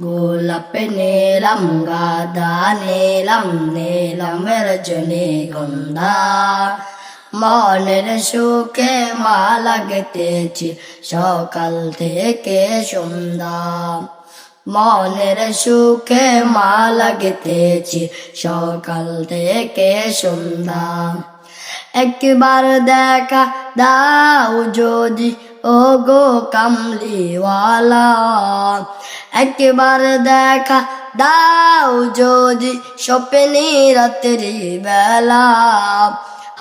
গোলাপ নিলাম গাদা নিলাম নিলাম রজনী গন্ধা মনের সুখে মা লাগতেছি সকাল থেকে সন্ধ্যা মনের সুখে মা লাগতেছি সকাল থেকে সন্ধ্যা একবার দেখা দাও যদি ও গো কামলিওয়ালা, একবার দেখা দাও যদি স্বপ্নে রাত্রি বেলা।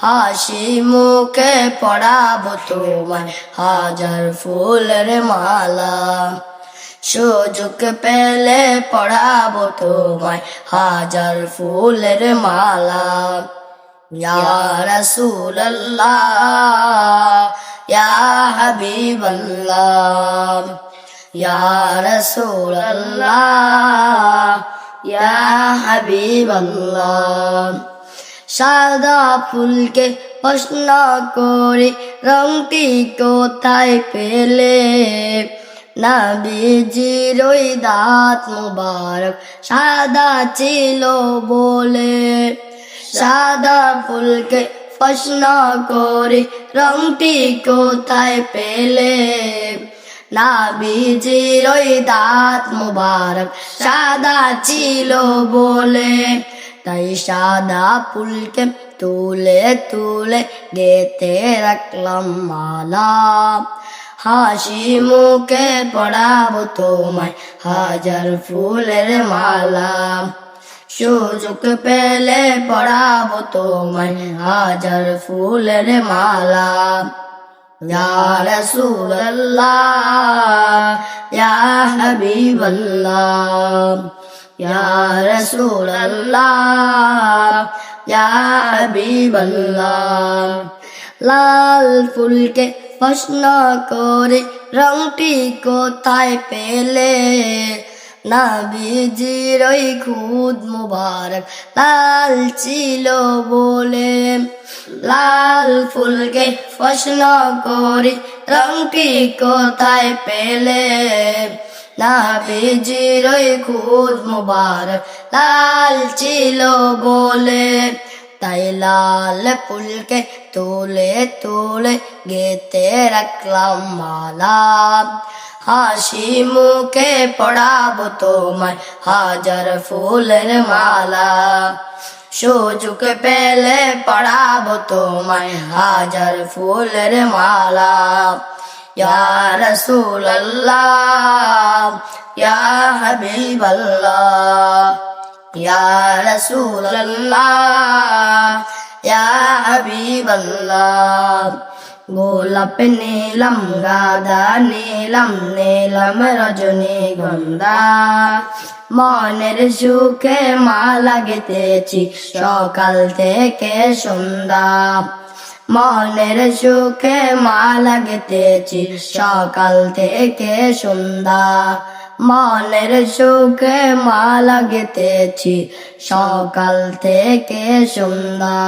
হাসি মুখে পড়াবো তোমায় হাজার ফুলের মালা। সুযোগ পেলে পড়াবো তোমায় হাজার ফুলের মালা। ইয়া রাসূলুল্লাহ সাদা ফুলকে প্রশ্ন করে রংটি কোথায় পেলে? দাঁত মুবারক সাদা ছিল বলে। সাদা ফুলকে প্রশ্ন করে, রংটি কোথায় পেলে? নাবিজির ওই দাঁত মুবারক সাদা ছিল বলে। তাই সাদা ফুলকে তুলে তুলে গেতে রাখলাম মালা। হাসি মুখে পড়াবো তোমায় হাজার ফুলের মালা। সুযোগ পেলে পড়াবো তোমায়। হাজার ফুলের মালা ইয়া রাসূলুল্লাহ, ইয়া হাবিবাল্লাহ, ইয়া রাসূলুল্লাহ, ইয়া হাবিবাল্লাহ। লাল ফুলকে প্রশ্ন করে রংটি কোথায় পেলে? নাবিজির ওই খুদ মুবারক, লাল ছিল বলে। লাল ফুলকে প্রশ্ন করি, রংটি কোথায় পেলে? নাবিজির ওই খুদ মুবারক, লাল ছিল বলে। তাই লাল ফুলকে তুলে তুলে গেতে রাখলাম মালা। হাসি মুখে পড়াবো তোমায়, হাজার ফুলের মালা। সুযোগ পেলে পড়াবো তোমায়, হাজার ফুলের মালা। ইয়া রাসূলুল্লাহ, ইয়া হাবিবাল্লাহ গোলাপ নীলম গাদা নীলম নীলম রজনী গন্ধা মনের সুখে মা লাগতেছি সকাল থেকে সন্ধ্যা মনের সুখে মা লাগতেছি সকাল থেকে সন্ধ্যা মনের সুখে মা লাগতেছি সকাল থেকে সন্ধ্যা